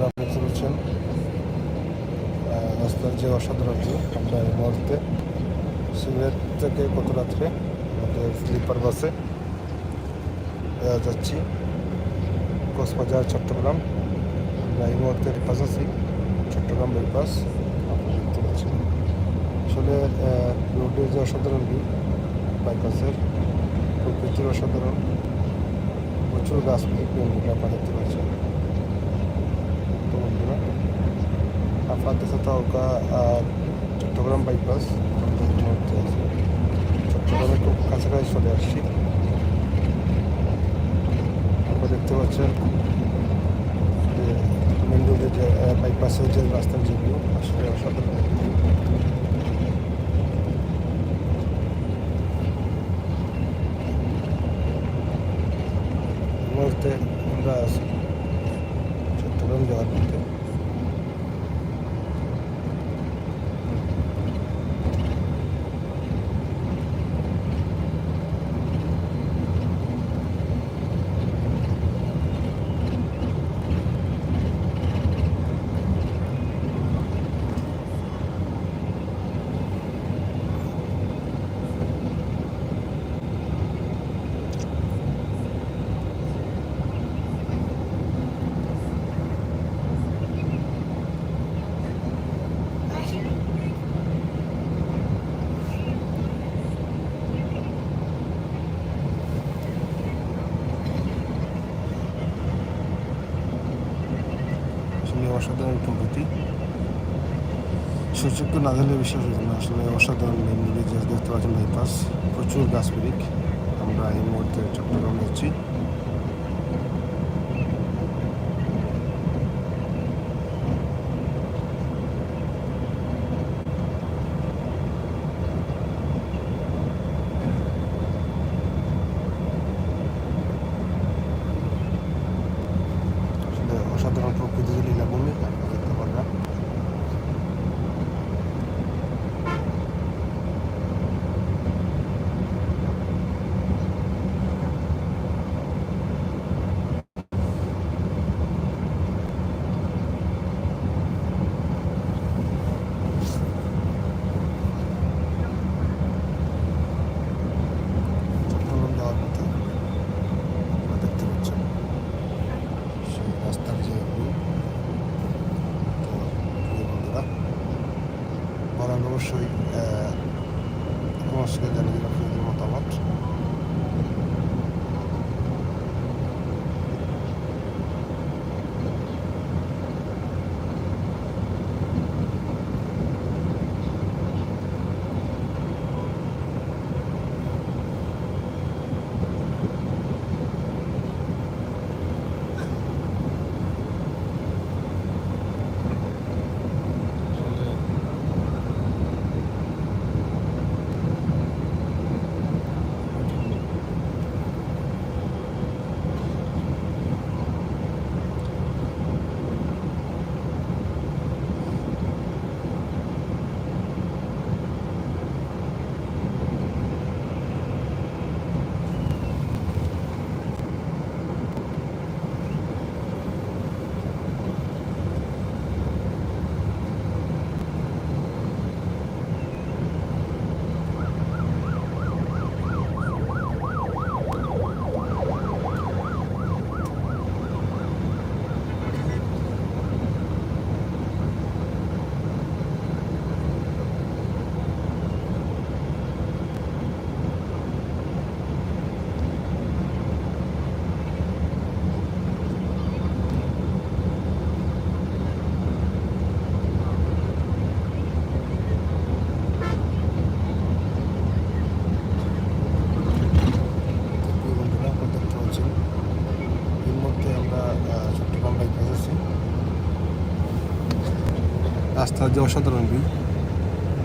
বন্ধুরা আপনি চলছেন রাস্তার যে অসাধারণ আমরা এই মুহূর্তে সিলেট থেকে গত রাত্রে আমাদের স্লিপার বাসে যাচ্ছি। কক্সবাজার, চট্টগ্রাম। আমরা এই মুহূর্তে আছি, চট্টগ্রাম রিপাস আপনারা দেখতে পাচ্ছেন। আসলে রোডের যে অসাধারণ ভিউ, বাইপাসের প্রকৃতির অসাধারণ প্রচুর গাছ বন্ধুরা আপনারা দেখতে পাচ্ছেন তো বন্ধুরা আপনাদের সাথে ওকা আর চট্টগ্রাম বাইপাস আমাদের এই মুহূর্তে আছে চট্টগ্রামে খুব কাছাকাছি চলে আসছি আপনারা দেখতে পাচ্ছেন যে মেন রোডের যে বাইপাসের যে রাস্তার যে ভিউ আসলে অসাধারণ view। এই মুহূর্তে আমরা আছি চট্টগ্রাম যাওয়ার পথে আসলে অসাধারণ প্রকৃতি সুযোগ না দিলে বিশ্বাস হতো না। আসলে অসাধারণ দেখতে পাচ্ছেন বাইপাস প্রচুর গাছ আমরা এই মুহূর্তে চট্টগ্রাম যাচ্ছি আসলে অসাধারণ প্রকৃতি যে লীলাভূমি আপনারা দেখতে পারবেন চট্টগ্রাম যাওয়ার পথে আপনারা দেখতে পাচ্ছেন সেই রাস্তার যে view। তো প্রিয় বন্ধুরা অবশ্যই কমার্সকে জানিয়ে দিন আপনাদের মতামত প্রিয় বন্ধুরা আপনারা দেখতে পাচ্ছেন এর মধ্যে আমরা আহ, চট্টগ্রাম বাইপাস আছি রাস্তার যে অসাধারণ ভিউ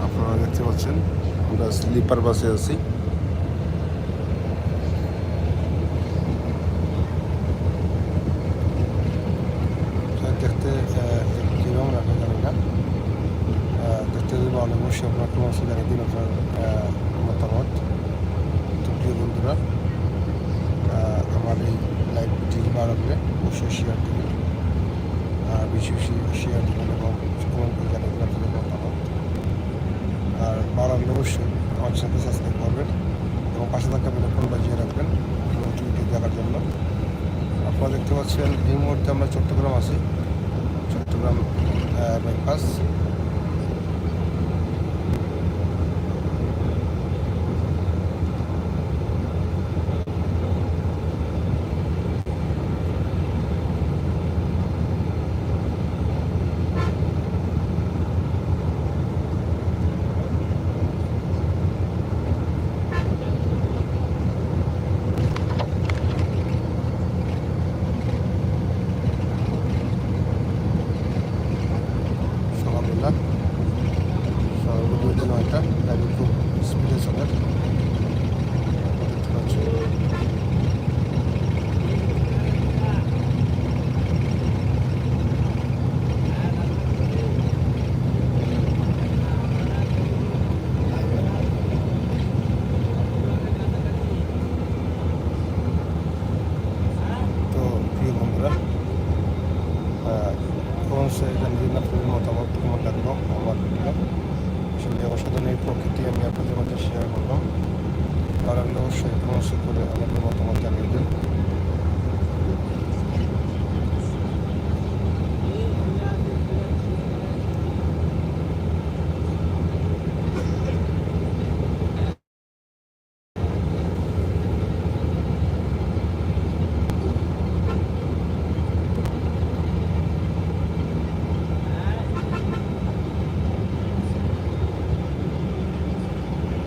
আপনারা দেখতে পাচ্ছেন, আমরা স্লিপার বাসে আছি। দেখতে দেখতে অনেক অবশ্যই আপনার দিন আপনার মতামত। বন্ধুরা আমার এই লাইভ ভিডিও ভালো অবশ্যই শেয়ার বেশি শেয়ার দিবেন এবং কমেন্ট করে জানাবেন কথা মতামত আর ভালো অবশ্যই আমার সাথে সাথে করবেন এবং পাশে থাকা ফোন বাজিয়ে রাখবেন নতুন দেখার জন্য। আপনারা দেখতে পাচ্ছেন এই মুহূর্তে আমরা চট্টগ্রাম আছি। চট্টগ্রাম বাইপাস したね。প্রকৃতি আমি আপনাদের মধ্যে শেয়ার করলাম। তারা অবশ্যই প্রশ্ন করে আমাদের মতামত জানিয়ে দিন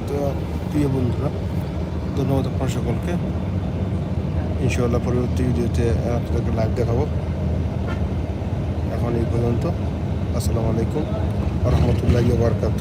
তো প্রিয় বন্ধুরা, ধন্যবাদ আপনার সকলকে। ইনশাআল্লাহ পরবর্তী ভিডিওতে আপনাদেরকে লাইভ দেখাবো। এখন এই পর্যন্ত, আসসালামু আলাইকুম রহমতুল্লাহ বারকাত